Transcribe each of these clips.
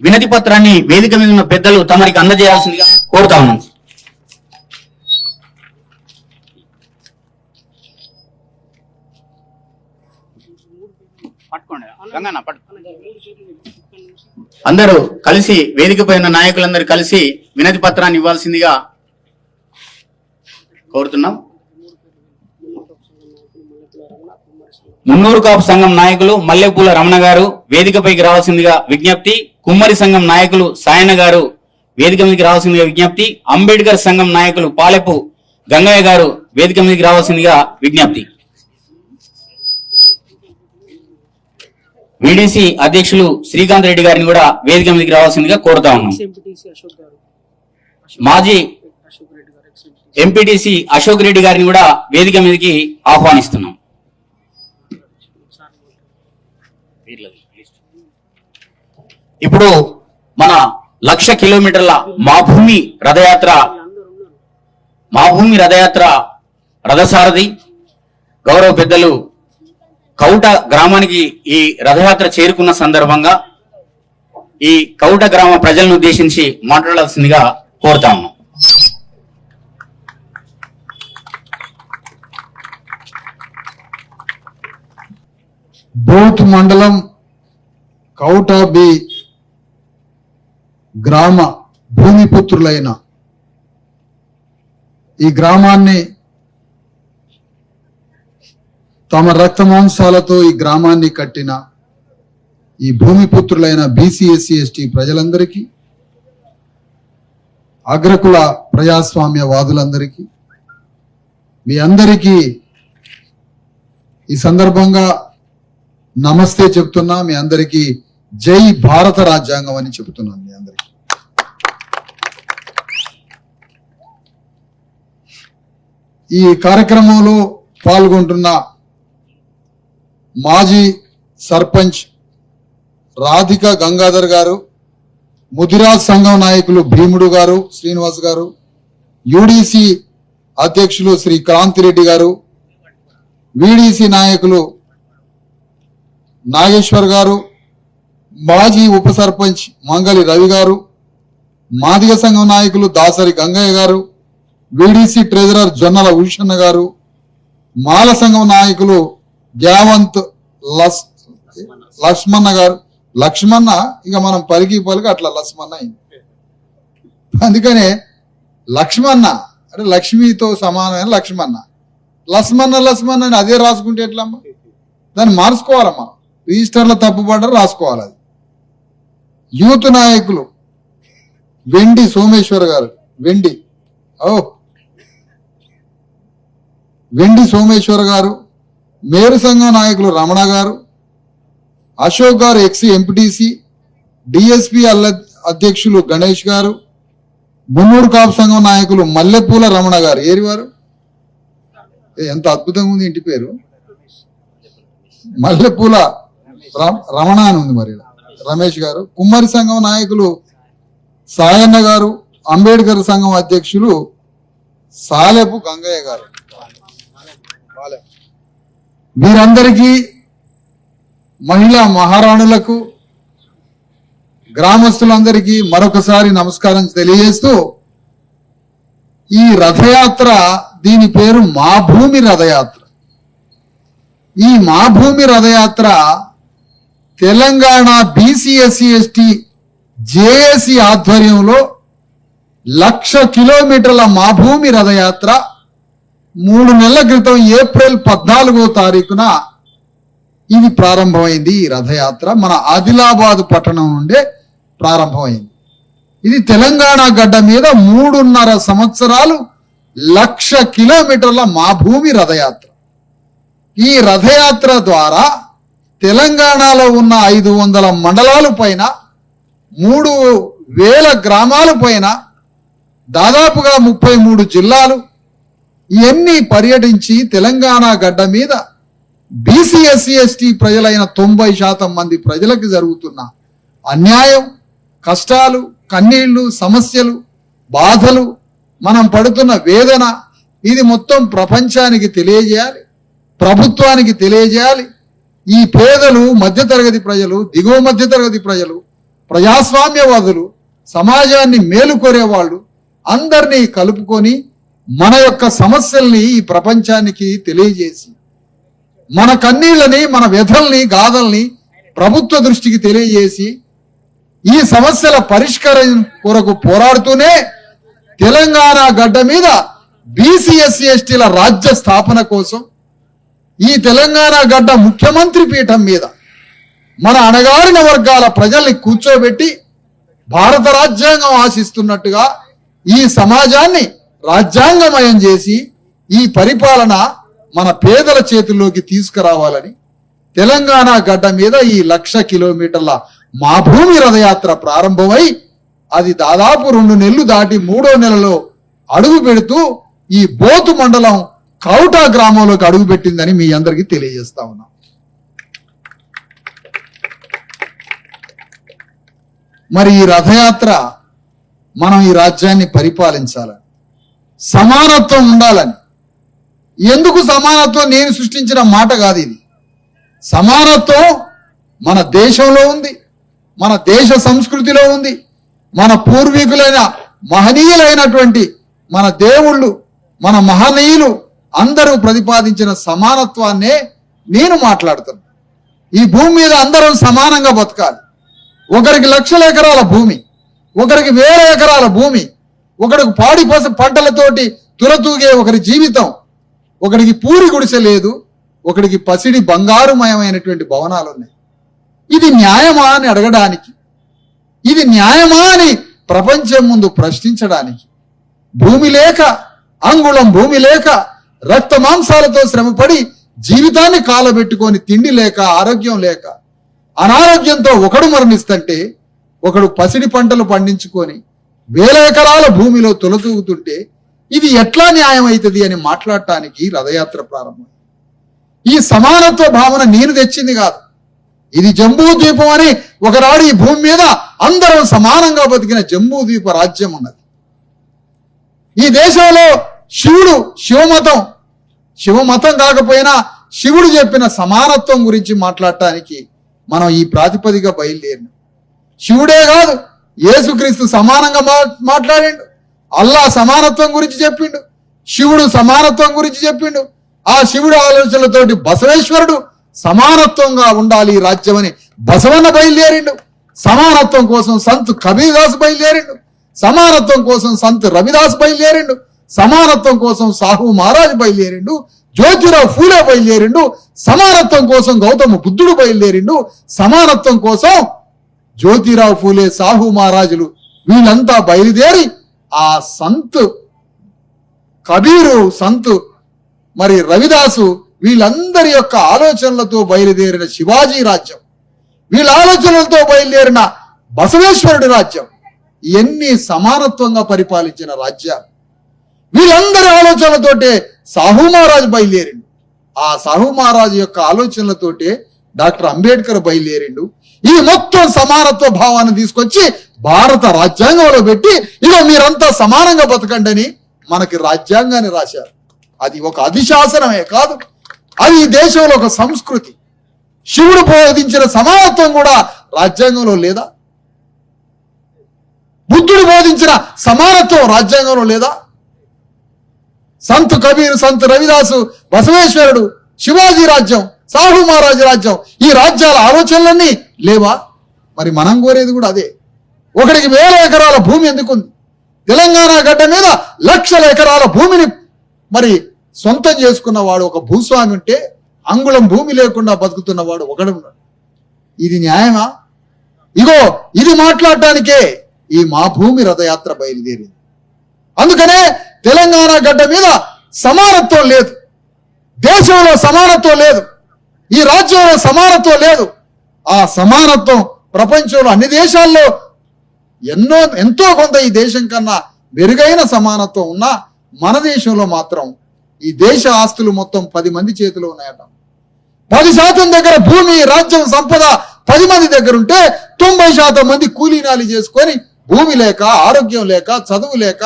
వినతి పత్రాన్ని వేదిక మీద ఉన్న పెద్దలు తమరికి అందజేయాల్సిందిగా కోరుతా ఉన్నాం. అందరూ కలిసి వేదికపై ఉన్న నాయకులందరూ కలిసి వినతి పత్రాన్ని ఇవ్వాల్సిందిగా కోరుతున్నాం. మున్నూరు కాపు సంఘం నాయకులు మల్లెపూల రమణ గారు వేదికపైకి రావాల్సిందిగా విజ్ఞప్తి కుమ్మరి సంఘం నాయకులు సాయన గారు వేదిక మీదకి రావాల్సిందిగా విజ్ఞప్తి. అంబేద్కర్ సంఘం నాయకులు పాలెపు గంగయ్య గారు వేదిక మీదకి రావాల్సిందిగా విజ్ఞప్తి. విడిసి అధ్యక్షులు శ్రీకాంత్ రెడ్డి గారిని కూడా వేదిక మీదకి రావాల్సిందిగా కోరుతా ఉన్నాం. మాజీ ఎంపీటీసీ అశోక్ రెడ్డి గారిని కూడా వేదిక మీదకి ఆహ్వానిస్తున్నాం సార్ ఇప్పుడు మన లక్ష కిలోమీటర్ల మా భూమి రథయాత్ర మా భూమి రథయాత్ర రథసారథి గౌరవ పెద్దలు కౌట గ్రామానికి ఈ రథయాత్ర చేరుకున్న సందర్భంగా ఈ కౌట గ్రామ ప్రజలను ఉద్దేశించి మాట్లాడాల్సిందిగా కోరుతాము బూత్ మండలం కౌట బి గ్రామ భూమిపుత్రులైన ఈ గ్రామాన్ని తమ రక్త మాంసాలతో ఈ గ్రామాన్ని కట్టిన ఈ భూమిపుత్రులైన బీసీ ఎస్సీ ఎస్టీ ప్రజలందరికీ అగ్రకుల ప్రజాస్వామ్య వాదులందరికీ మీ అందరికీ ఈ సందర్భంగా నమస్తే చెప్తున్నా మీ అందరికీ జై భారత రాజ్యాంగం అని చెబుతున్నాను మీ అందరికీ. ఈ కార్యక్రమంలో పాల్గొంటున్న మాజీ సర్పంచ్ రాధిక గంగాధర్ గారు ముదిరాజ్ సంఘం నాయకులు భీముడు గారు శ్రీనివాస్ గారు యూడిసి అధ్యక్షులు శ్రీ క్రాంతిరెడ్డి గారు విడిసి నాయకులు నాగేశ్వర్ గారు మాజీ ఉప సర్పంచ్ మంగళి రవి గారు మాదిగ సంఘం నాయకులు దాసరి గంగయ్య గారు బీడీసీ ట్రెజరర్ జొన్నల ఉషన్న గారు మాల సంఘం నాయకులు గ్యావంత్ లస్ లక్ష్మణ గారు. లక్ష్మణ ఇక మనం పలికి పలికి అట్లా లక్ష్మణ అయింది. అందుకనే లక్ష్మణ అంటే లక్ష్మితో సమానమైన లక్ష్మణ. లక్ష్మణ లక్ష్మణ అని అదే రాసుకుంటే ఎట్లమ్మా? దాన్ని మార్చుకోవాలమ్మా రిజిస్టర్లో తప్పుపడ్డ రాసుకోవాలి అది. యూత్ నాయకులు వెండి సోమేశ్వర్ గారు వెండి. ఓ వెండి సోమేశ్వర్ గారు మేరు సంఘం నాయకులు రమణ గారు Ashok garu X MPTC DSP అల్ల అధ్యక్షులు గణేష్ గారు మున్నూరు కాపు సంఘం నాయకులు మల్లెపూల రమణ గారు. ఏరి వారు? ఎంత అద్భుతంగా ఉంది ఇంటి పేరు. మల్లెపూల రమణ అని ఉంది మరి. రమేష్ గారు. కుమ్మరి సంఘం నాయకులు సాయన్న గారు అంబేద్కర్ సంఘం అధ్యక్షులు సాలెపు గంగయ్య గారు. వీరందరికీ మహిళా మహారాణులకు గ్రామస్తులందరికీ మరొకసారి నమస్కారం తెలియజేస్తూ ఈ రథయాత్ర దీని పేరు మా భూమి రథయాత్ర. ఈ మా భూమి రథయాత్ర Telangana BC SC ST JAC ఆధ్వర్యంలో లక్ష కిలోమీటర్ల మా భూమి రథయాత్ర మూడు నెలల క్రితం ఏప్రిల్ పద్నాలుగో తారీఖున ఇది ప్రారంభమైంది ఈ రథయాత్ర. మన ఆదిలాబాద్ పట్టణం నుండే ప్రారంభమైంది. ఇది తెలంగాణ గడ్డ మీద మూడున్నర సంవత్సరాలు లక్ష కిలోమీటర్ల మా భూమి రథయాత్ర. ఈ రథయాత్ర ద్వారా తెలంగాణలో ఉన్న ఐదు వందల మండలాలు పైన మూడు వేల గ్రామాల పైన దాదాపుగా ముప్పై మూడు జిల్లాలు ఇవన్నీ పర్యటించి తెలంగాణ గడ్డ మీద బీసీ ఎస్సీ ఎస్టీ ప్రజలైన తొంభై శాతం మంది ప్రజలకు జరుగుతున్న అన్యాయం కష్టాలు కన్నీళ్ళు సమస్యలు బాధలు మనం పడుతున్న వేదన ఇది మొత్తం ప్రపంచానికి తెలియజేయాలి ప్రభుత్వానికి తెలియజేయాలి. ఈ పేదలు మధ్యతరగతి ప్రజలు దిగువ మధ్యతరగతి ప్రజలు ప్రజాస్వామ్యవాదులు సమాజాన్ని మేలుకొరేవాళ్ళు అందరినీ కలుపుకొని మన యొక్క సమస్యల్ని ఈ ప్రపంచానికి తెలియజేసి మన కన్నీళ్ళని మన వ్యధల్ని గాథల్ని ప్రభుత్వ దృష్టికి తెలియజేసి ఈ సమస్యల పరిష్కారం కొరకు పోరాడుతూనే తెలంగాణ గడ్డ మీద బీసీఎస్సీ ఎస్టీల రాజ్య స్థాపన కోసం ఈ తెలంగాణ గడ్డ ముఖ్యమంత్రి పీఠం మీద మన అణగారిన వర్గాల ప్రజల్ని కూర్చోబెట్టి భారత రాజ్యాంగం ఆశిస్తున్నట్టుగా ఈ సమాజాన్ని రాజ్యాంగమయం చేసి ఈ పరిపాలన మన పేదల చేతుల్లోకి తీసుకురావాలని తెలంగాణ గడ్డ మీద ఈ లక్ష కిలోమీటర్ల మా భూమి రథయాత్ర ప్రారంభమై అది దాదాపు రెండు నెలలు దాటి మూడో నెలలో అడుగు పెడుతూ ఈ బోతు మండలం కౌటా గ్రామంలోకి అడుగు పెట్టిందని మీ అందరికీ తెలియజేస్తా ఉన్నా. మరి ఈ రథయాత్ర మనం ఈ రాజ్యాన్ని పరిపాలించాలని సమానత్వం ఉండాలని. ఎందుకు సమానత్వం? నేను సృష్టించిన మాట కాదు ఇది. సమానత్వం మన దేశంలో ఉంది మన దేశ సంస్కృతిలో ఉంది మన పూర్వీకులైన మహనీయులైనటువంటి మన దేవుళ్ళు మన మహనీయులు అందరూ ప్రతిపాదించిన సమానత్వాన్నే నేను మాట్లాడుతాను ఈ భూమి మీద అందరం సమానంగా బతకాలి. ఒకరికి లక్షల ఎకరాల భూమి ఒకరికి వేల ఎకరాల భూమి ఒకడికి పాడి పస పంటలతోటి తురతూగే ఒకరి జీవితం. ఒకడికి పూరి గుడిసె లేదు ఒకడికి పసిడి బంగారుమయమైనటువంటి భవనాలు ఉన్నాయి ఇది న్యాయమా అని అడగడానికి ఇది న్యాయమా అని ప్రపంచం ముందు ప్రశ్నించడానికి భూమి లేక అంగుళం భూమి లేక రక్త మాంసాలతో శ్రమపడి జీవితాన్ని కాలబెట్టుకొని తిండి లేక ఆరోగ్యం లేక అనారోగ్యంతో ఒకడు మరణిస్తుంటే ఒకడు పసిడి పంటలు పండించుకొని వేల ఎకరాల భూమిలో తొలతూగుతుంటే ఇది ఎట్లా న్యాయం అవుతుంది అని మాట్లాడటానికి రథయాత్ర ప్రారంభం. ఈ సమానత్వ భావన నేను తెచ్చింది కాదు. ఇది జంబూ ద్వీపం అని ఒకనాడు ఈ భూమి మీద అందరం సమానంగా బతికిన జంబూ ద్వీప రాజ్యం ఉన్నది. ఈ దేశంలో శివుడు శివమతం. శివమతం కాకపోయినా శివుడు చెప్పిన సమానత్వం గురించి మాట్లాడటానికి మనం ఈ ప్రాతిపదిక బయలుదేరినాం. శివుడే కాదు యేసుక్రీస్తు సమానంగా మా మాట్లాడిండు. అల్లా సమానత్వం గురించి చెప్పిండు. శివుడు సమానత్వం గురించి చెప్పిండు. ఆ శివుడు ఆలోచనలతోటి బసవేశ్వరుడు సమానత్వంగా ఉండాలి ఈ రాజ్యం అని బసవన్న బయలుదేరిండు. సమానత్వం కోసం సంత్ కబీర్దాస్ బయలుదేరిండు. సమానత్వం కోసం సంత్ రవిదాస్ బయలుదేరిండు. సమానత్వం కోసం సాహు మహారాజ్ బయలుదేరిండు. జ్యోతిరావు ఫూలే బయలుదేరిండు. సమానత్వం కోసం గౌతమ బుద్ధుడు బయలుదేరిండు. సమానత్వం కోసం జ్యోతిరావు ఫూలే సాహు మహారాజులు వీళ్ళంతా బయలుదేరి ఆ సంత్ కబీరు సంత్ మరి రవిదాసు వీళ్ళందరి యొక్క ఆలోచనలతో బయలుదేరిన శివాజీ రాజ్యం. వీళ్ళ ఆలోచనలతో బయలుదేరిన బసవేశ్వరుడి రాజ్యం. ఇవన్నీ సమానత్వంగా పరిపాలించిన రాజ్యాలు. వీళ్ళందరి ఆలోచనలతోటే సాహు మహారాజు బయలుదేరిండు. ఆ సాహు మహారాజు యొక్క ఆలోచనలతోటే డాక్టర్ అంబేద్కర్ బయలుదేరిండు. ఈ మొత్తం సమానత్వ భావాన్ని తీసుకొచ్చి భారత రాజ్యాంగంలో పెట్టి ఇదో మీరంతా సమానంగా బతకండి అని మనకి రాజ్యాంగాన్ని రాశారు. అది ఒక అధిశాసనమే కాదు. అది ఈ దేశంలో ఒక సంస్కృతి. శివుడు బోధించిన సమానత్వం కూడా రాజ్యాంగంలో లేదా? బుద్ధుడు బోధించిన సమానత్వం రాజ్యాంగంలో లేదా? సంత్ కబీర్ సంత్ రవిదాసు బసవేశ్వరుడు శివాజీ రాజ్యం సాహు మహారాజు రాజ్యం ఈ రాజ్యాల ఆలోచనలన్నీ లేవా? మరి మనం కోరేది కూడా అదే. ఒకడికి వేల ఎకరాల భూమి ఎందుకుంది? తెలంగాణ గడ్డ మీద లక్షల ఎకరాల భూమిని మరి సొంతం చేసుకున్నవాడు ఒక భూస్వామి ఉంటే అంగుళం భూమి లేకుండా బతుకుతున్నవాడు ఒకడున్నాడు ఇది న్యాయమా? ఇగో ఇది మాట్లాడటానికే ఈ మా భూమి రథయాత్ర బయలుదేరింది. అందుకనే తెలంగాణ గడ్డ మీద సమానత్వం లేదు. దేశంలో సమానత్వం లేదు. ఈ రాజ్యంలో సమానత్వం లేదు. ఆ సమానత్వం ప్రపంచంలో అన్ని దేశాల్లో ఎన్నో ఎంతో కొంత ఈ దేశం కన్నా మెరుగైన సమానత్వం ఉన్నా మన దేశంలో మాత్రం ఈ దేశ ఆస్తులు మొత్తం పది మంది చేతిలో ఉన్నాయట. పది శాతం దగ్గర భూమి రాజ్యం సంపద పది మంది దగ్గర ఉంటే తొంభై శాతం మంది కూలీనాలి చేసుకొని భూమి లేక ఆరోగ్యం లేక చదువు లేక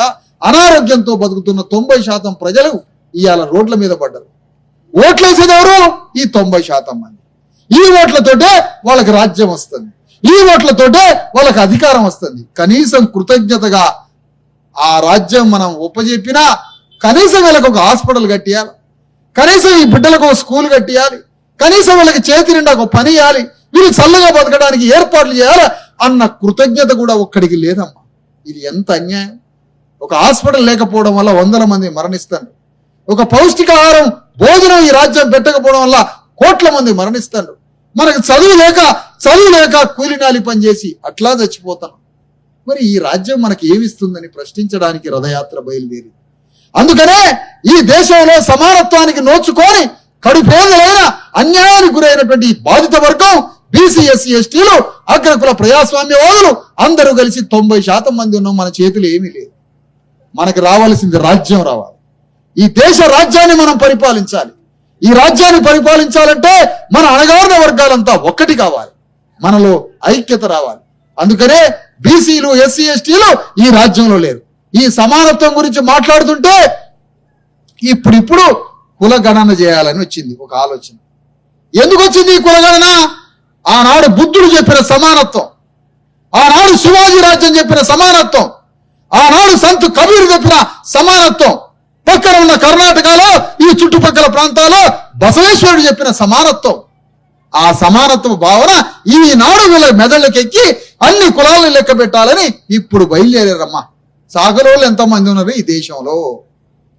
అనారోగ్యంతో బతుకుతున్న తొంభై శాతం ప్రజలు ఇవాళ రోడ్ల మీద పడ్డారు. ఓట్లేసేది ఎవరు? ఈ తొంభై శాతం మంది. ఈ ఓట్లతోటే వాళ్ళకి రాజ్యం వస్తుంది. ఈ ఓట్లతోటే వాళ్ళకి అధికారం వస్తుంది. కనీసం కృతజ్ఞతగా ఆ రాజ్యం మనం ఉపజెప్పినా కనీసం వీళ్ళకి ఒక హాస్పిటల్ కట్టియాలి. కనీసం ఈ బిడ్డలకు ఒక స్కూల్ కట్టియాలి. కనీసం వీళ్ళకి చేతి నిండా ఒక పని ఇవ్వాలి వీళ్ళు చల్లగా బతకడానికి ఏర్పాట్లు చేయాలి అన్న కృతజ్ఞత కూడా ఒక్కడికి లేదమ్మా. ఇది ఎంత అన్యాయం. ఒక హాస్పిటల్ లేకపోవడం వల్ల వందల మంది మరణిస్తారు. ఒక పౌష్టికాహారం భోజనం ఈ రాజ్యం పెట్టకపోవడం వల్ల కోట్ల మంది మరణిస్తారు. మనకు చదువు లేక చదువు లేక కూలినాలి పని చేసి అట్లా చచ్చిపోతాం. మరి ఈ రాజ్యం మనకి ఏమిస్తుందని ప్రశ్నించడానికి రథయాత్ర బయలుదేరి అందుకనే ఈ దేశంలో సమానత్వానికి నోచుకొని కడుపేదలైన అన్యాయానికి గురైనటువంటి బాధిత వర్గం బీసీ ఎస్సీ ఎస్టీలు అగ్రకుల ప్రజాస్వామ్యవాదులు అందరూ కలిసి తొంభై శాతం మంది ఉన్నాం మన చేతులు ఏమీ లేదు మనకి రావాల్సింది రాజ్యం రావాలి. ఈ దేశ రాజ్యాన్ని మనం పరిపాలించాలి. ఈ రాజ్యాన్ని పరిపాలించాలంటే మన అణగారిన వర్గాలంతా ఒక్కటి కావాలి. మనలో ఐక్యత రావాలి. అందుకనే బీసీలు ఎస్సీ ఎస్టీలు ఈ రాజ్యంలో లేరు. ఈ సమానత్వం గురించి మాట్లాడుతుంటే ఇప్పుడిప్పుడు కులగణన చేయాలని వచ్చింది ఒక ఆలోచన. ఎందుకు వచ్చింది ఈ కులగణన? ఆనాడు బుద్ధుడు చెప్పిన సమానత్వం ఆనాడు శివాజీ రాజ్యం చెప్పిన సమానత్వం ఆనాడు సంత్ కబీర్ చెప్పిన సమానత్వం పక్కన ఉన్న కర్ణాటకలో ఈ చుట్టుపక్కల ప్రాంతాల్లో బసవేశ్వరుడు చెప్పిన సమానత్వం. ఆ సమానత్వ భావన ఈనాడు వీళ్ళ మెదళ్ళకి ఎక్కి అన్ని కులాలను లెక్క పెట్టాలని ఇప్పుడు బయలుదేరారమ్మా. సాగరోళ్ళు ఎంతమంది ఉన్నారు ఈ దేశంలో.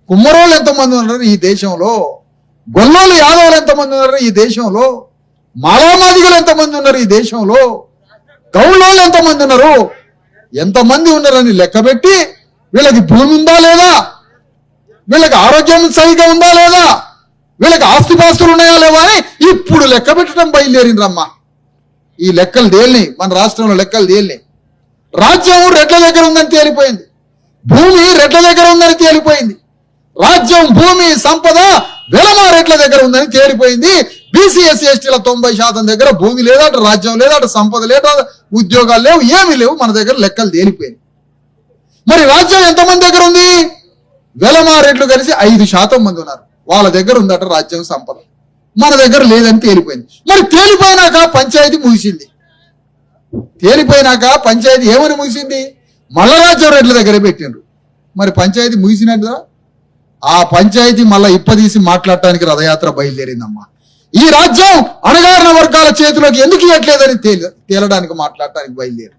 కుమ్మరోళ్ళు ఎంతమంది ఉన్నారు ఈ దేశంలో. గొల్లోళ్ళు యాదవులు ఎంతమంది ఉన్నారు ఈ దేశంలో. మాలామాదిగలు ఎంతమంది ఉన్నారు ఈ దేశంలో. గౌళ్ళోళ్ళు ఎంతమంది ఉన్నారు. ఎంతమంది ఉన్నారని లెక్కబెట్టి వీళ్ళకి భూమి ఉందా లేదా? వీళ్ళకి ఆరోగ్యం సరిగా ఉందా లేదా? వీళ్ళకి ఆస్తిపాస్తులు ఉన్నాయా లేవా అని ఇప్పుడు లెక్క పెట్టడం బయలుదేరిండ్రమ్మా. ఈ లెక్కలు తేలిని మన రాష్ట్రంలో లెక్కలు తేలిని రాజ్యం రెడ్ల దగ్గర ఉందని తేలిపోయింది. భూమి రెడ్ల దగ్గర ఉందని తేలిపోయింది. రాజ్యం భూమి సంపద వెలమా రెడ్ల దగ్గర ఉందని తేలిపోయింది. బీసీ ఎస్టీల తొంభై శాతం దగ్గర భూమి లేదట రాజ్యం లేదట సంపద లేట ఉద్యోగాలు లేవు ఏమీ లేవు మన దగ్గర లెక్కలు తేలిపోయింది మరి రాజ్యం ఎంతమంది దగ్గర ఉంది? వెలమారెడ్లు కలిసి ఐదు శాతం మంది ఉన్నారు. వాళ్ళ దగ్గర ఉందట రాజ్యం సంపద. మన దగ్గర లేదని తేలిపోయింది. మరి తేలిపోయినాక పంచాయతీ ముగిసింది. తేలిపోయినాక పంచాయతీ ఏమని ముగిసింది? మల్లరాజ్యం రెడ్ల దగ్గర పెట్టిండ్రు. మరి పంచాయతీ ముగిసినట్టుగా ఆ పంచాయతీ మళ్ళీ ఇప్పదీసి మాట్లాడటానికి రథయాత్ర బయలుదేరిందమ్మా. ఈ రాజ్యం అణగారిన వర్గాల చేతిలోకి ఎందుకు ఇవ్వట్లేదని తేలి తేలడానికి మాట్లాడటానికి బయలుదేరి.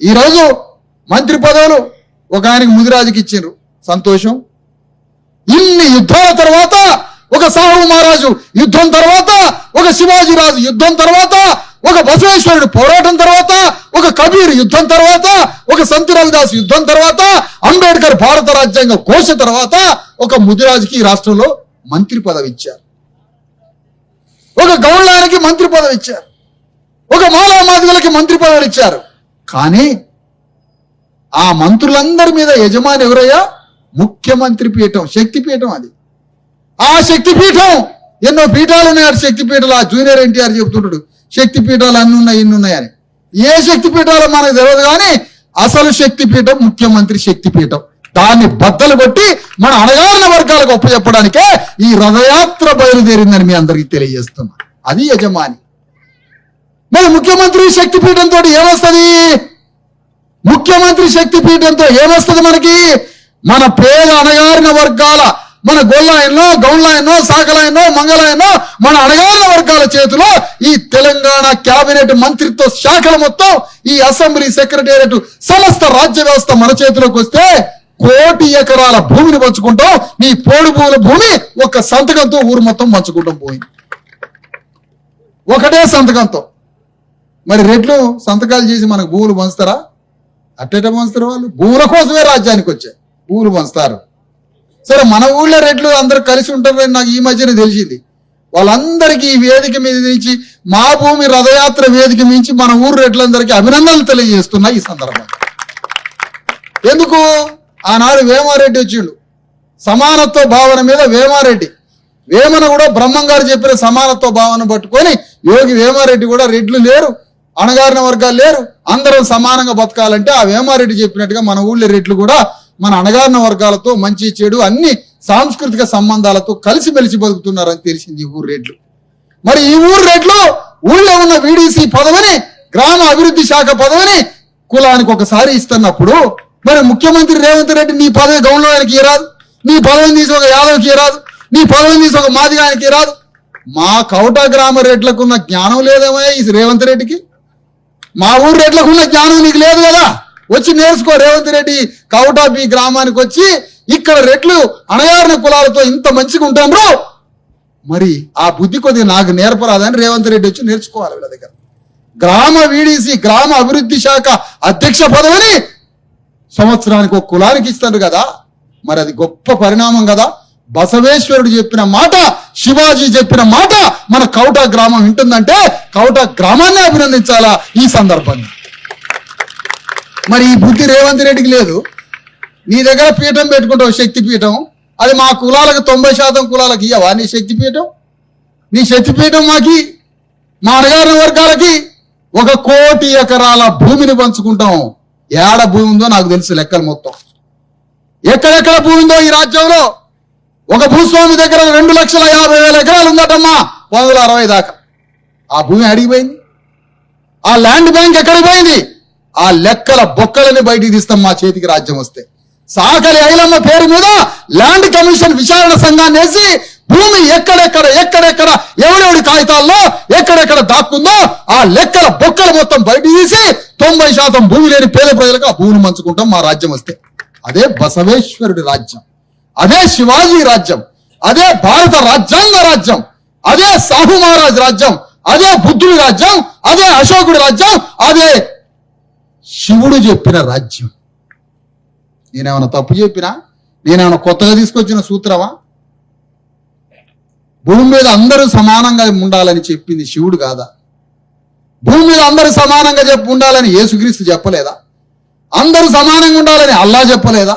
ఈ రోజు మంత్రి పదవులు ఒక ఆయనకి ముదిరాజుకి ఇచ్చిండ్రు. సంతోషం. ఇన్ని యుద్ధాల తర్వాత ఒక సాహు మహారాజు యుద్ధం తర్వాత ఒక శివాజీ రాజు యుద్ధం తర్వాత ఒక బసవేశ్వరుడు పోరాటం తర్వాత ఒక కబీర్ యుద్ధం తర్వాత ఒక సంతు రవిదాస్ యుద్ధం తర్వాత అంబేద్కర్ భారత రాజ్యాంగ కోశ తర్వాత ఒక ముదిరాజుకి ఈ రాష్ట్రంలో మంత్రి పదవి ఇచ్చారు ఒక గౌళానికి మంత్రి పదవి ఇచ్చారు ఒక మాలామాదిగలకి మంత్రి పదవులు ఇచ్చారు కానీ ఆ మంత్రులందరి మీద యజమాని ఎవరయ్యా? ముఖ్యమంత్రి పీఠం శక్తి పీఠం అది. ఆ శక్తి పీఠం ఎన్నో పీఠాలు ఉన్నాయి ఆ శక్తి పీఠాలు ఆ జూనియర్ ఎన్టీఆర్ చెప్తుంటాడు శక్తి పీఠాలు అన్ని ఉన్నాయి ఇన్ని ఉన్నాయని ఏ శక్తిపీఠాలు మనకు తెలియదు కానీ అసలు శక్తి పీఠం ముఖ్యమంత్రి శక్తి పీఠం. దాన్ని బద్దలు కొట్టి మన అణగారిన వర్గాలకు ఒప్పచెప్పడానికే ఈ రథయాత్ర బయలుదేరిందని మీ అందరికీ తెలియజేస్తున్నా. అది యజమాని. మరి ముఖ్యమంత్రి శక్తిపీఠంతో ఏమొస్తుంది? ముఖ్యమంత్రి శక్తి పీఠంతో ఏమొస్తుంది మనకి? మన పేద అణగారిన వర్గాల మన గొల్లాయనో గౌన్లాయనో సాగలాయనో మంగళాయనో మన అణగారిన వర్గాల చేతిలో ఈ తెలంగాణ కేబినెట్ మంత్రిత్వ శాఖల మొత్తం ఈ అసెంబ్లీ సెక్రటేరియట్ సమస్త రాజ్య వ్యవస్థ మన చేతిలోకి వస్తే కోటి ఎకరాల భూమిని పంచుకుంటాం. నీ పోడు భూముల భూమి ఒక సంతకంతో ఊరు మొత్తం పంచుకుంటాం పోయింది ఒకటే సంతకంతో. మరి రెడ్లు సంతకాలు చేసి మనకు భూములు పంచుతారా? అట్టేట పంచుతారు వాళ్ళు. భూముల కోసమే రాజ్యానికి వచ్చాయి ఊరు పంచుతారు. సరే మన ఊళ్ళో రెడ్లు అందరు కలిసి ఉంటారని నాకు ఈ మధ్యన తెలిసింది. వాళ్ళందరికీ ఈ వేదిక మీద నుంచి మా భూమి రథయాత్ర వేదిక మించి మన ఊరు రెడ్లందరికీ అభినందనలు తెలియజేస్తున్నా ఈ సందర్భంగా. ఎందుకు? ఆనాడు వేమారెడ్డి వచ్చిండు. సమానత్వ భావన మీద వేమారెడ్డి. వేమన కూడా బ్రహ్మంగారు చెప్పిన సమానత్వ భావన పట్టుకొని యోగి వేమారెడ్డి కూడా రెడ్లు లేరు అణగారిన వర్గాలు లేరు అందరం సమానంగా బతకాలంటే ఆ వేమారెడ్డి చెప్పినట్టుగా మన ఊళ్ళో రెడ్లు కూడా మన అణగారిన వర్గాలతో మంచి చెడు అన్ని సాంస్కృతిక సంబంధాలతో కలిసిమెలిసి బతుకుతున్నారని తెలిసింది ఈ ఊరు రేట్లు మరి ఈ ఊరు రేట్లు ఊళ్ళో ఉన్న వీడీసీ పదవిని గ్రామ అభివృద్ధి శాఖ పదవిని కులానికి ఒకసారి ఇస్తున్నప్పుడు మరి ముఖ్యమంత్రి రేవంత్ రెడ్డి నీ పదవి గౌన్లోనికి ఇరాదు నీ పదవిని తీసి ఒక యాదవ్కి ఇరాదు నీ పదవిని తీసి ఒక మాదిగానికి ఇరాదు. మా కౌట గ్రామ రెడ్లకు ఉన్న జ్ఞానం లేదేమో ఈ రేవంత్ రెడ్డికి? మా ఊరు రెడ్లకు ఉన్న జ్ఞానం నీకు లేదు కదా? వచ్చి నేర్చుకో రేవంత్ రెడ్డి కౌటా మీ గ్రామానికి వచ్చి ఇక్కడ రెట్లు అణగారిన కులాలతో ఇంత మంచిగా ఉంటాం బ్రో. మరి ఆ బుద్ధి కొద్దిగా నాకు నేర్పరాదని రేవంత్ రెడ్డి వచ్చి నేర్చుకోవాలి వీళ్ళ దగ్గర. గ్రామ వీడిసి గ్రామ అభివృద్ధి శాఖ అధ్యక్ష పదవిని సంవత్సరానికి ఒక కులానికి ఇస్తారు కదా. మరి అది గొప్ప పరిణామం కదా. బసవేశ్వరుడు చెప్పిన మాట శివాజీ చెప్పిన మాట మన కౌట గ్రామం వింటుందంటే కౌట గ్రామాన్ని అభినందించాలా ఈ సందర్భంగా. మరి ఈ బుద్ధి రేవంత్ రెడ్డికి లేదు. నీ దగ్గర పీఠం పెట్టుకుంటావు శక్తి పీఠం. అది మా కులాలకు తొంభై శాతం కులాలకి ఇయ్యవా నీ శక్తి పీఠం? నీ శక్తి పీఠం మాకి మా అడగారిన వర్గాలకి ఒక కోటి ఎకరాల భూమిని పంచుకుంటాం. ఏడ భూమి ఉందో నాకు తెలుసు లెక్కలు మొత్తం. ఎక్కడెక్కడ భూమి ఉందో ఈ రాజ్యంలో? ఒక భూస్వామి దగ్గర రెండు లక్షల యాభై వేల ఎకరాలు ఉందటమ్మా వందల అరవై దాకా. ఆ భూమి అడిగిపోయింది ఆ ల్యాండ్ బ్యాంక్ ఎక్కడికి పోయింది? ఆ లెక్కల బొక్కలని బయటికి తీస్తాం మా చేతికి రాజ్యం వస్తే. సాకలి ఐలమ్మ పేరు మీద ల్యాండ్ కమిషన్ విచారణ సంఘాన్ని వేసి భూమి ఎక్కడెక్కడ ఎక్కడెక్కడ ఎవరెవడి కాగితాల్లో ఎక్కడెక్కడ దాక్కుందో ఆ లెక్కల బొక్కలు మొత్తం బయట తీసి తొంభై శాతం భూమి లేని పేద ప్రజలకు ఆ భూమిని మంచుకుంటాం మా రాజ్యం వస్తే. అదే బసవేశ్వరుడి రాజ్యం. అదే శివాజీ రాజ్యం. అదే భారత రాజ్యాంగ రాజ్యం. అదే సాహు మహారాజ్ రాజ్యం. అదే బుద్ధుడి రాజ్యం. అదే అశోకుడి రాజ్యం. అదే శివుడు చెప్పిన రాజ్యం. నేనేమైనా తప్పు చెప్పినా? నేనేమైనా కొత్తగా తీసుకొచ్చిన సూత్రమా? భూమి మీద అందరూ సమానంగా ఉండాలని చెప్పింది శివుడు కాదా? భూమి మీద అందరూ సమానంగా చెప్పు ఉండాలని యేసుక్రీస్తు చెప్పలేదా? అందరూ సమానంగా ఉండాలని అల్లా చెప్పలేదా?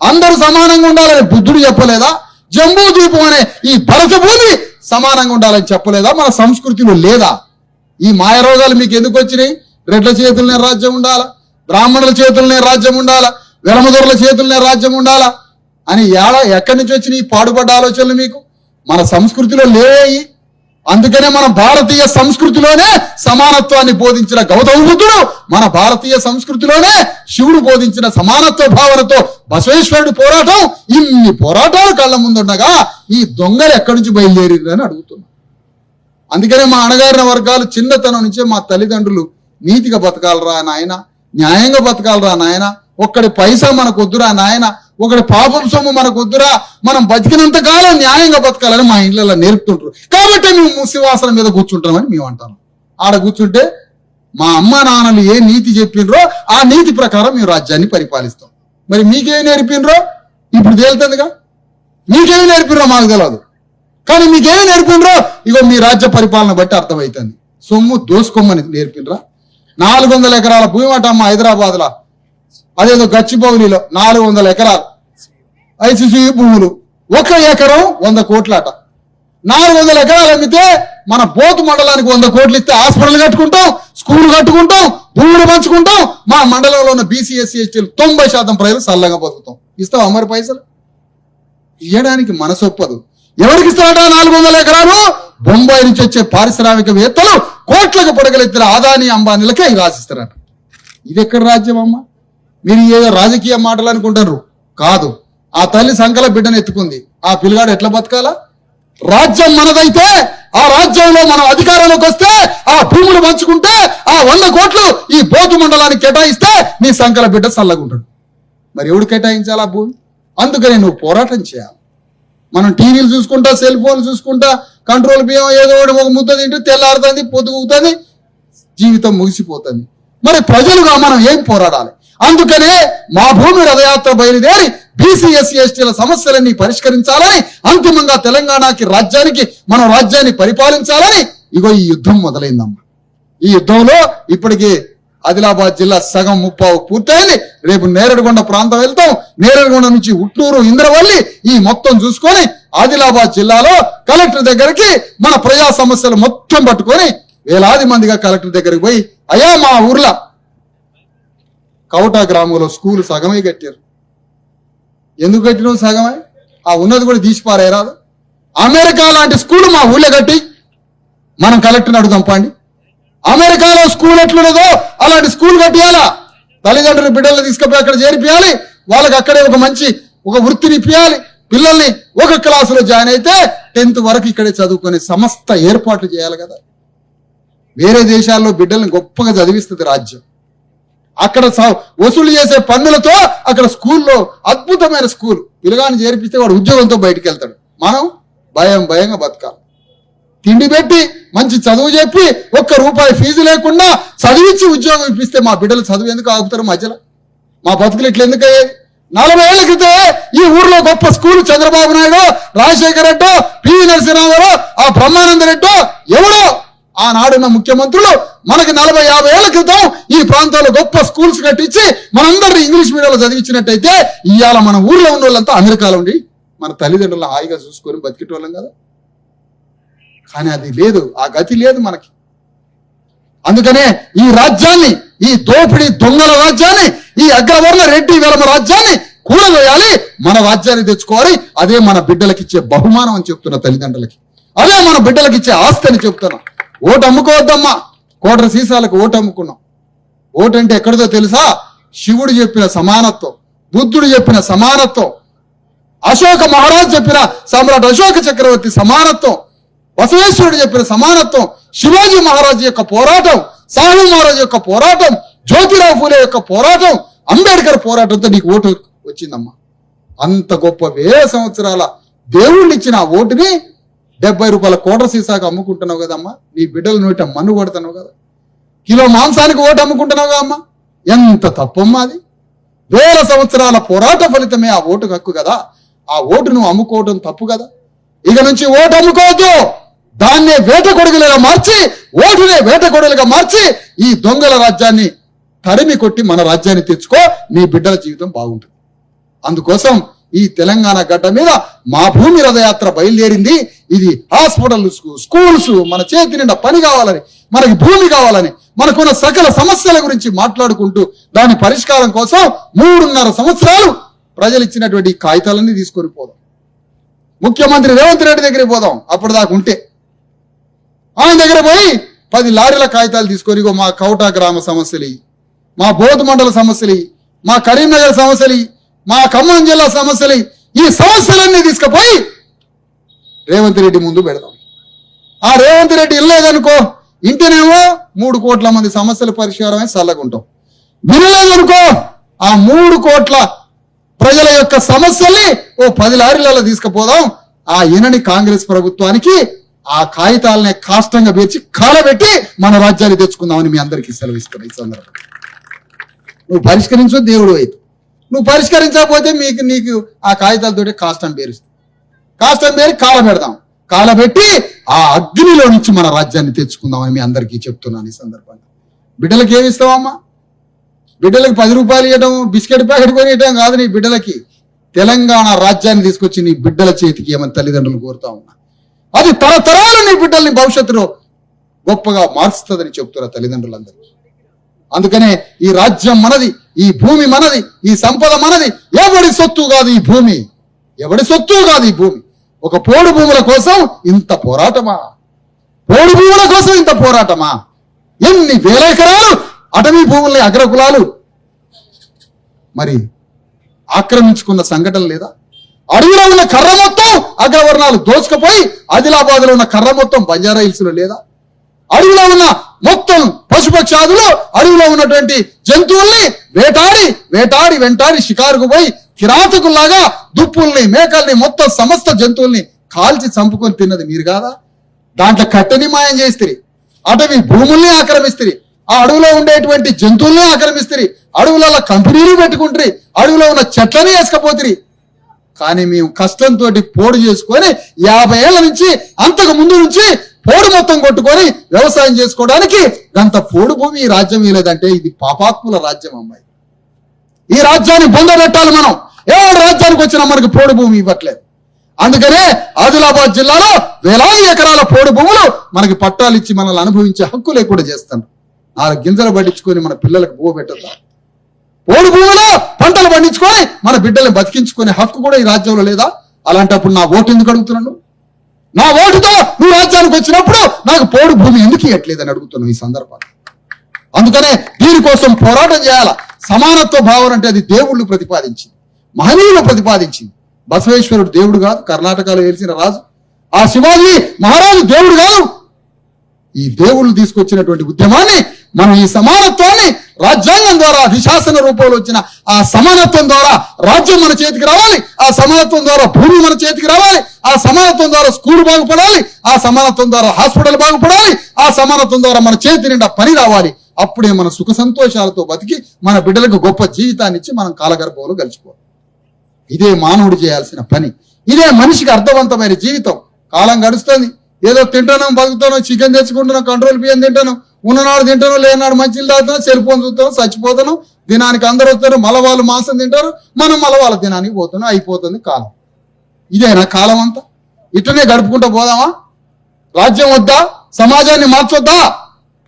అందరూ సమానంగా ఉండాలని బుద్ధుడు చెప్పలేదా? జంబూ ద్వీపం అనే ఈ భరత భూమి సమానంగా ఉండాలని చెప్పలేదా? మన సంస్కృతిలో లేదా? ఈ మాయ రోగాలు మీకు ఎందుకు వచ్చినాయి? రెడ్ల చేతులనే రాజ్యం ఉండాలా? బ్రాహ్మణుల చేతులనే రాజ్యం ఉండాలా? వెలమదొరల చేతులనే రాజ్యం ఉండాలా? అని ఏడ ఎక్కడి నుంచి వచ్చిన ఈ పాడుపడ్డ ఆలోచనలు మీకు? మన సంస్కృతిలో లేవేయి. అందుకనే మన భారతీయ సంస్కృతిలోనే సమానత్వాన్ని బోధించిన గౌతమ బుద్ధుడు మన భారతీయ సంస్కృతిలోనే శివుడు బోధించిన సమానత్వ భావనతో బసవేశ్వరుడు పోరాటం ఇన్ని పోరాటాలు కళ్ళ ముందుండగా ఈ దొంగలు ఎక్కడి నుంచి బయలుదేరిరని అడుగుతున్నా. అందుకనే మా అణగారిన వర్గాలు చిన్నతనం నుంచే మా తల్లిదండ్రులు నీతిగా బతకాలరా నాయన? న్యాయంగా బతకాలరా నాయన? ఒక్కడి పైసా మనకు వద్దురా నాయన? ఒకటి పాపం సొమ్ము మనకు వద్దురా మనం బతికినంత కాలం న్యాయంగా బతకాలని మా ఇళ్ళలో నేర్పుతుంటారు. కాబట్టి మేము ముసివాసన మీద కూర్చుంటామని మేము అంటాం. ఆడ కూర్చుంటే మా అమ్మ నాన్నలు ఏ నీతి చెప్పిండ్రో ఆ నీతి ప్రకారం మేము రాజ్యాన్ని పరిపాలిస్తాం. మరి మీకేం నేర్పిండ్రో ఇప్పుడు తేలుతుందిగా? మీకేం నేర్పిండ్రో మాకు తెలియదు కానీ మీకేం నేర్పినరో? ఇగో మీ రాజ్య పరిపాలన బట్టి అర్థమవుతుంది. సొమ్ము దోసుకోమని నేర్పిండ్రా నాలుగు వందల ఎకరాల భూమి అట అమ్మ హైదరాబాద్లో అదేదో గచ్చిబౌలిలో నాలుగు వందల ఎకరాలు. ఐసీసీ భూములు. ఒక ఎకరం వంద కోట్లట. నాలుగు వందల ఎకరాలు అమ్మితే మన బోతు మండలానికి వంద కోట్లు ఇస్తే హాస్పిటల్ కట్టుకుంటాం స్కూల్ కట్టుకుంటాం భూములు పంచుకుంటాం మా మండలంలో ఉన్న బీసీఎస్సీ ఎస్టీలు తొంభై శాతం ప్రజలు సల్లంగా బతుకుతాం. ఇస్తావా మరి పైసలు? ఇయ్యడానికి మనసొప్పదు ఎవరికి ఇస్తారట నాలుగు వందల ఎకరాలు? బొంబాయి నుంచి వచ్చే పారిశ్రామికవేత్తలు కోట్లకు పొడగలెత్తిన ఆదాని అంబానీలకే అవి రాసిస్తారట. ఇది ఎక్కడ రాజ్యం అమ్మ? మీరు ఏదో రాజకీయ మాటలు అనుకుంటారు. కాదు. ఆ తల్లి సంకల బిడ్డను ఎత్తుకుంది. ఆ పిల్లగాడు ఎట్లా బతకాలా? రాజ్యం మనదైతే ఆ రాజ్యంలో మనం అధికారంలోకి వస్తే ఆ భూములు పంచుకుంటే ఆ వంద కోట్లు ఈ బోతు మండలానికి కేటాయిస్తే నీ సంకల బిడ్డ చల్లగుంటాడు. మరి ఎవడు కేటాయించాలి ఆ భూమి? అందుకని నువ్వు పోరాటం చేయాలి. మనం టీవీలు చూసుకుంటా సెల్ ఫోన్లు చూసుకుంటా కంట్రోల్ బియ్యం ఏదో ఒకటి ఒక ముద్ద తింటే తెల్లారుతుంది పొద్దుగుతుంది జీవితం ముగిసిపోతుంది. మరి ప్రజలుగా మనం ఏం పోరాడాలి? అందుకనే మా భూమి రథయాత్ర బయలుదేరి బీసీఎస్సీ ఎస్టీల సమస్యలన్నీ పరిష్కరించాలని అంతిమంగా తెలంగాణకి రాజ్యానికి మన రాజ్యాన్ని పరిపాలించాలని ఇగో ఈ యుద్ధం మొదలైందమ్మా. ఈ యుద్ధంలో ఇప్పటికీ ఆదిలాబాద్ జిల్లా సగం ముప్పావు పూర్తయింది. రేపు నేరడిగొండ ప్రాంతం వెళ్తాం. నేరడిగొండ నుంచి ఉట్నూరు ఇంద్రవల్లి ఈ మొత్తం చూసుకొని ఆదిలాబాద్ జిల్లాలో కలెక్టర్ దగ్గరికి మన ప్రజా సమస్యలు మొత్తం పట్టుకొని వేలాది మందిగా కలెక్టర్ దగ్గరికి పోయి అయ్యా మా ఊర్లో కౌటా గ్రామంలో స్కూల్ సగమే కట్టారు. ఎందుకు కట్టినావు సగమే? ఆ ఉన్నది కూడా తీసి పారేరాదు అమెరికా లాంటి స్కూల్ మా ఊళ్ళో కట్టి మనం కలెక్టర్ని అడుగుదాం పండి. అమెరికాలో స్కూల్ ఎట్లున్నదో అలాంటి స్కూల్ కట్టియాలా? తల్లిదండ్రులు బిడ్డలు తీసుకుపోయి అక్కడ చేరిపియాలి. వాళ్ళకి అక్కడే ఒక మంచి ఒక వృత్తిని ఇప్పియాలి. పిల్లల్ని ఒక క్లాసులో జాయిన్ అయితే టెన్త్ వరకు ఇక్కడే చదువుకునే సమస్త ఏర్పాట్లు చేయాలి కదా. వేరే దేశాల్లో బిడ్డల్ని గొప్పగా చదివిస్తుంది రాజ్యం. అక్కడ వసూలు చేసే పన్నులతో అక్కడ స్కూల్లో అద్భుతమైన స్కూల్. పిల్లగాని చేర్పిస్తే వాడు ఉద్యోగంతో బయటికి వెళ్తాడు. మనం భయం భయంగా బతకాలి. తిండి పెట్టి మంచి చదువు చెప్పి ఒక్క రూపాయి ఫీజు లేకుండా చదివించి ఉద్యోగం ఇప్పిస్తే మా బిడ్డలు చదువు ఎందుకు ఆగుతారు మధ్యలో? మా బతుకులు ఇట్లా ఎందుకు అయ్యేది నలభై ఏళ్ళ క్రితం ఈ ఊర్లో గొప్ప స్కూల్ చంద్రబాబు నాయుడు రాజశేఖర రెడ్డి పివి నరసింహారావు ఆ బ్రహ్మానంద రెడ్డి ఎవడో ఆనాడున్న ముఖ్యమంత్రులు మనకి నలభై యాభై ఏళ్ళ క్రితం ఈ ప్రాంతాల్లో గొప్ప స్కూల్స్ కట్టించి మనందరినీ ఇంగ్లీష్ మీడియంలో చదివించినట్టయితే ఇవాళ మన ఊర్లో ఉన్న వాళ్ళంతా అమెరికాలో ఉండి మన తల్లిదండ్రులు హాయిగా చూసుకొని బతికేటోళ్ళం కదా. కానీ అది లేదు. ఆ గతి లేదు మనకి. అందుకనే ఈ రాజ్యాన్ని ఈ దోపిడీ దొంగల రాజ్యాన్ని ఈ అగ్రవర్ణ రెడ్డి వెలమ రాజ్యాన్ని కూడవేయాలి మన రాజ్యాన్ని తెచ్చుకోవాలి. అదే మన బిడ్డలకి ఇచ్చే బహుమానం అని చెప్తున్న తల్లిదండ్రులకి. అదే మన బిడ్డలకి ఇచ్చే ఆస్తి అని చెప్తున్నా. ఓటు అమ్ముకోవద్దమ్మా. కోటర సీసాలకు ఓటు అమ్ముకున్నాం. ఓటు అంటే ఎక్కడిదో తెలుసా? శివుడు చెప్పిన సమానత్వం బుద్ధుడు చెప్పిన సమానత్వం అశోక మహారాజ్ చెప్పిన సమ్రాట్ అశోక చక్రవర్తి సమానత్వం బసవేశ్వరుడు చెప్పిన సమానత్వం శివాజీ మహారాజు యొక్క పోరాటం సాహు మహారాజు యొక్క పోరాటం జ్యోతిరావు ఫూలే యొక్క పోరాటం అంబేద్కర్ పోరాటంతో నీకు ఓటు వచ్చిందమ్మా. అంత గొప్ప వేల సంవత్సరాల దేవుళ్ళు ఇచ్చిన ఆ ఓటుని డెబ్బై రూపాయల కోట సీసాకు అమ్ముకుంటున్నావు కదమ్మా. నీ బిడ్డల నోట మన్ను కొడుతున్నావు కదా. కిలో మాంసానికి ఓటు అమ్ముకుంటున్నావు కదమ్మా. ఎంత తప్పమ్మా అది. వేల సంవత్సరాల పోరాట ఫలితమే ఆ ఓటు హక్కు కదా. ఆ ఓటు నువ్వు అమ్ముకోవడం తప్పు కదా. ఇక నుంచి ఓటు అమ్ముకోవద్దు. దాన్నే వేట కొడుగులుగా మార్చి ఓటునే వేటకొడుగులుగా మార్చి ఈ దొంగల రాజ్యాన్ని తరిమి కొట్టి మన రాజ్యాన్ని తెచ్చుకో నీ బిడ్డల జీవితం బాగుంటుంది. అందుకోసం ఈ తెలంగాణ గడ్డ మీద మా భూమి రథయాత్ర బయలుదేరింది. ఇది హాస్పిటల్స్ స్కూల్స్ మన చేతి నిండా పని కావాలని మనకి భూమి కావాలని మనకున్న సకల సమస్యల గురించి మాట్లాడుకుంటూ దాని పరిష్కారం కోసం మూడున్నర సంవత్సరాలు ప్రజలు ఇచ్చినటువంటి కాగితాలన్నీ తీసుకొని పోదాం. ముఖ్యమంత్రి రేవంత్ రెడ్డి దగ్గరికి పోదాం. అప్పుడు దాకా ఉంటే ఆయన దగ్గర పోయి పది లారీల కాగితాలు తీసుకొని మా కౌటా గ్రామ సమస్యలు మా బోధ మండల సమస్యలు మా కరీంనగర్ సమస్యలు మా ఖమ్మం జిల్లా సమస్యలు ఈ సమస్యలన్నీ తీసుకుపోయి రేవంత్ రెడ్డి ముందు పెడదాం. ఆ రేవంత్ రెడ్డి ఇల్లేదనుకో ఇంటినేమో మూడు కోట్ల మంది సమస్యల పరిష్కారమే చల్లగుంటాం. వినలేదనుకో ఆ మూడు కోట్ల ప్రజల యొక్క సమస్యల్ని ఓ పది లారీలలో తీసుకుపోదాం. ఆ ఇనని కాంగ్రెస్ ప్రభుత్వానికి ఆ కాగితాలనే కాష్టంగా పేర్చి కాలబెట్టి మన రాజ్యాన్ని తెచ్చుకుందామని మీ అందరికీ సెలవిస్తున్నా ఈ సందర్భం నువ్వు పరిష్కరించు దేవుడు అయితే నువ్వు పరిష్కరించకపోతే మీకు నీకు ఆ కాగితాలతోటి కాష్టం పేరుస్తుంది. కాష్టం పేరు కాల పెడదాం. కాలబెట్టి ఆ అగ్నిలో నుంచి మన రాజ్యాన్ని తెచ్చుకుందామని మీ అందరికీ చెప్తున్నాను ఈ సందర్భంగా. బిడ్డలకి ఏమి ఇస్తావమ్మా బిడ్డలకు పది రూపాయలు ఇవ్వడం బిస్కెట్ ప్యాకెట్ కొని ఇవ్వడం కాదు నీ బిడ్డలకి. తెలంగాణ రాజ్యాన్ని తీసుకొచ్చి నీ బిడ్డల చేతికి ఏమని తల్లిదండ్రులు కోరుతా ఉన్నా? అది తరతరాలు నీ బిడ్డల్ని భవిష్యత్తులో గొప్పగా మారుస్తుందని చెప్తున్నా తల్లిదండ్రులందరూ. అందుకనే ఈ రాజ్యం మనది ఈ భూమి మనది ఈ సంపద మనది. ఎవడి సొత్తు కాదు ఈ భూమి? ఎవడి సొత్తు కాదు ఈ భూమి? ఒక పోడు భూముల కోసం ఇంత పోరాటమా? పోడు భూముల కోసం ఇంత పోరాటమా? ఎన్ని వేల ఎకరాలు అటవీ భూముల్ని అగ్రకులాలు? మరి ఆక్రమించుకున్న సంఘటన లేదా? అడవిలో ఉన్న కర్ర మొత్తం అగ్రవర్ణాలు దోచుకుపోయి ఆదిలాబాద్లో ఉన్న కర్ర మొత్తం బంజారా హిల్స్లో లేదా? అడవిలో ఉన్న మొత్తం పశుపక్షాదులు అడవిలో ఉన్నటువంటి జంతువుల్ని వేటాడి వేటాడి వెంటాడి షికారుకు పోయి కిరాతకుల్లాగా దుప్పుల్ని మేకల్ని మొత్తం సమస్త జంతువుల్ని కాల్చి చంపుకొని తిన్నది మీరు కాదా? దాంట్లో కట్టెని మాయం చేస్తిరి అటవీ భూముల్ని ఆక్రమిస్తిరి ఆ అడవిలో ఉండేటువంటి జంతువుల్ని ఆక్రమిస్తిరి అడవులలో కంపెనీలు పెట్టుకుంటారు అడవిలో ఉన్న చెట్లని వేసుకపోతుంది కానీ మేము కష్టంతో పోడు చేసుకొని యాభై ఏళ్ళ నుంచి అంతకు ముందు నుంచి పోడు మొత్తం కొట్టుకొని వ్యవసాయం చేసుకోవడానికి గంత పోడు భూమి ఈ రాజ్యం ఇవ్వలేదంటే ఇది పాపాత్ముల రాజ్యం అమ్మాయి. ఈ రాజ్యాన్ని పొందబెట్టాలి మనం. ఏ రాజ్యానికి వచ్చినా మనకి పోడు భూమి ఇవ్వట్లేదు. అందుకనే ఆదిలాబాద్ జిల్లాలో వేలాది ఎకరాల పోడు భూములు మనకి పట్టాలు ఇచ్చి మనల్ని అనుభవించే హక్కు లేకుండా చేస్తాను. నాలుగు గింజలు పట్టించుకొని మన పిల్లలకు భూ పెట్టద్దాం? పోడు భూమిలో పంటలు పండించుకొని మన బిడ్డల్ని బతికించుకునే హక్కు కూడా ఈ రాజ్యంలో లేదా? అలాంటప్పుడు నా ఓటు ఎందుకు అడుగుతున్నాను? నా ఓటుతో నువ్వు రాజ్యానికి వచ్చినప్పుడు నాకు పోడు భూమి ఎందుకు ఇవ్వట్లేదని అడుగుతున్నావు ఈ సందర్భాన్ని. అందుకనే దీనికోసం పోరాటం చేయాల. సమానత్వ భావన అంటే అది దేవుళ్ళు ప్రతిపాదించింది. మహనీయులు ప్రతిపాదించింది. బసవేశ్వరుడు దేవుడు కాదు కర్ణాటకలో వెలిసిన రాజు. ఆ శివాజీ మహారాజు దేవుడు కాదు. ఈ దేవుళ్ళు తీసుకొచ్చినటువంటి ఉద్యమాన్ని మనం ఈ సమానత్వాన్ని రాజ్యాంగం ద్వారా అధిశాసన రూపంలో వచ్చిన ఆ సమానత్వం ద్వారా రాజ్యం మన చేతికి రావాలి ఆ సమానత్వం ద్వారా భూమి మన చేతికి రావాలి ఆ సమానత్వం ద్వారా స్కూల్ బాగుపడాలి ఆ సమానత్వం ద్వారా హాస్పిటల్ బాగుపడాలి ఆ సమానత్వం ద్వారా మన చేతి నిండా పని రావాలి. అప్పుడే మన సుఖ సంతోషాలతో బతికి మన బిడ్డలకు గొప్ప జీవితాన్ని ఇచ్చి మనం కాలగర్భంలో గడిచిపోవాలి. ఇదే మానవుడు చేయాల్సిన పని. ఇదే మనిషికి అర్థవంతమైన జీవితం. కాలం గడుస్తుంది. ఏదో తింటాను బతుకుతాను చికెన్ తెచ్చుకుంటున్నాం కంట్రోల్ బియ్యం తింటాను ఉన్ననాడు తింటాను లేనాడు మంచిలు తాగుతాను సెల్ ఫోన్ చూస్తాను చచ్చిపోతాను దినానికి అందరూ వస్తారు మలవాళ్ళు మాంసం తింటారు మనం మలవాళ్ళ దినానికి పోతున్నాం అయిపోతుంది కాలం. ఇదేనా కాలం అంతా? ఇట్లనే గడుపుకుంటూ పోదామా? రాజ్యం వద్దా? సమాజాన్ని మార్చొద్దా?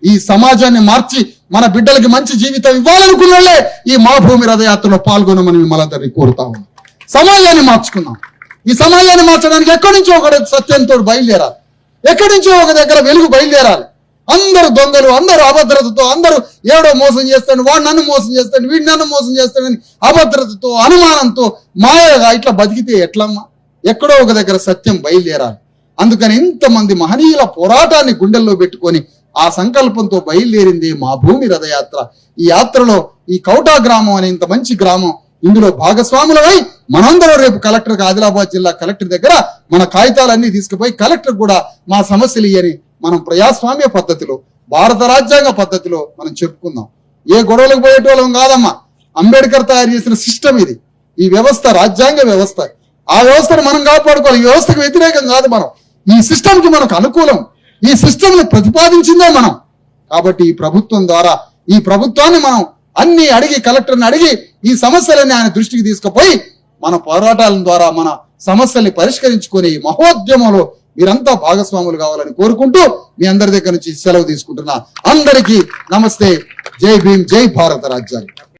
ఈ సమాజాన్ని మార్చి మన బిడ్డలకి మంచి జీవితం ఇవ్వాలనుకున్న ఈ మా భూమి రథయాత్రలో పాల్గొనమని మిమ్మల్ని కోరుతా సమాజాన్ని మార్చుకున్నాం ఈ సమాజాన్ని మార్చడానికి ఎక్కడి నుంచో ఒకటి సత్యంతో బయలుదేరాలి. ఎక్కడి నుంచో ఒక దగ్గర వెలుగు బయలుదేరాలి. అందరు దొంగలు అందరూ అభద్రతతో అందరూ ఏడో మోసం చేస్తాడు వాడు నన్ను మోసం చేస్తాడు వీడు నన్ను మోసం చేస్తాడని అభద్రతతో అనుమానంతో మాయగా ఇట్లా బతికితే ఎట్లమ్మా? ఎక్కడో ఒక దగ్గర సత్యం బయలుదేరాలి. అందుకని ఇంతమంది మహనీయుల పోరాటాన్ని గుండెల్లో పెట్టుకొని ఆ సంకల్పంతో బయలుదేరింది మా భూమి రథయాత్ర. ఈ యాత్రలో ఈ కౌటా గ్రామం అనే ఇంత మంచి గ్రామం ఇందులో భాగస్వాములమై మనందరం రేపు కలెక్టర్ ఆదిలాబాద్ జిల్లా కలెక్టర్ దగ్గర మన కాగితాలన్నీ తీసుకుపోయి కలెక్టర్ కూడా మా సమస్యలు ఇయ్యని మనం ప్రజాస్వామ్య పద్ధతిలో భారత రాజ్యాంగ పద్ధతిలో మనం చెప్పుకుందాం. ఏ గొడవలకు పోయేటోళ్ళం కాదమ్మా. అంబేద్కర్ తయారు చేసిన సిస్టమ్ ఇది. ఈ వ్యవస్థ రాజ్యాంగ వ్యవస్థ. ఆ వ్యవస్థను మనం కాపాడుకోవాలి. ఈ వ్యవస్థకు వ్యతిరేకం కాదు మనం. ఈ సిస్టమ్కి మనకు అనుకూలం. ఈ సిస్టమ్ ప్రతిపాదించిందే మనం. కాబట్టి ఈ ప్రభుత్వం ద్వారా ఈ ప్రభుత్వాన్ని మనం అన్ని అడిగి కలెక్టర్ని అడిగి ఈ సమస్యలన్నీ ఆయన దృష్టికి తీసుకుపోయి మన పోరాటాల ద్వారా మన సమస్యల్ని పరిష్కరించుకునే ఈ మహోద్యమంలో మీరంతా భాగస్వాములు కావాలని కోరుకుంటూ మీ అందరి దగ్గర నుంచి సెలవు తీసుకుంటున్నా. అందరికీ నమస్తే. జై భీమ్ జై భారత రాజ్యాంగం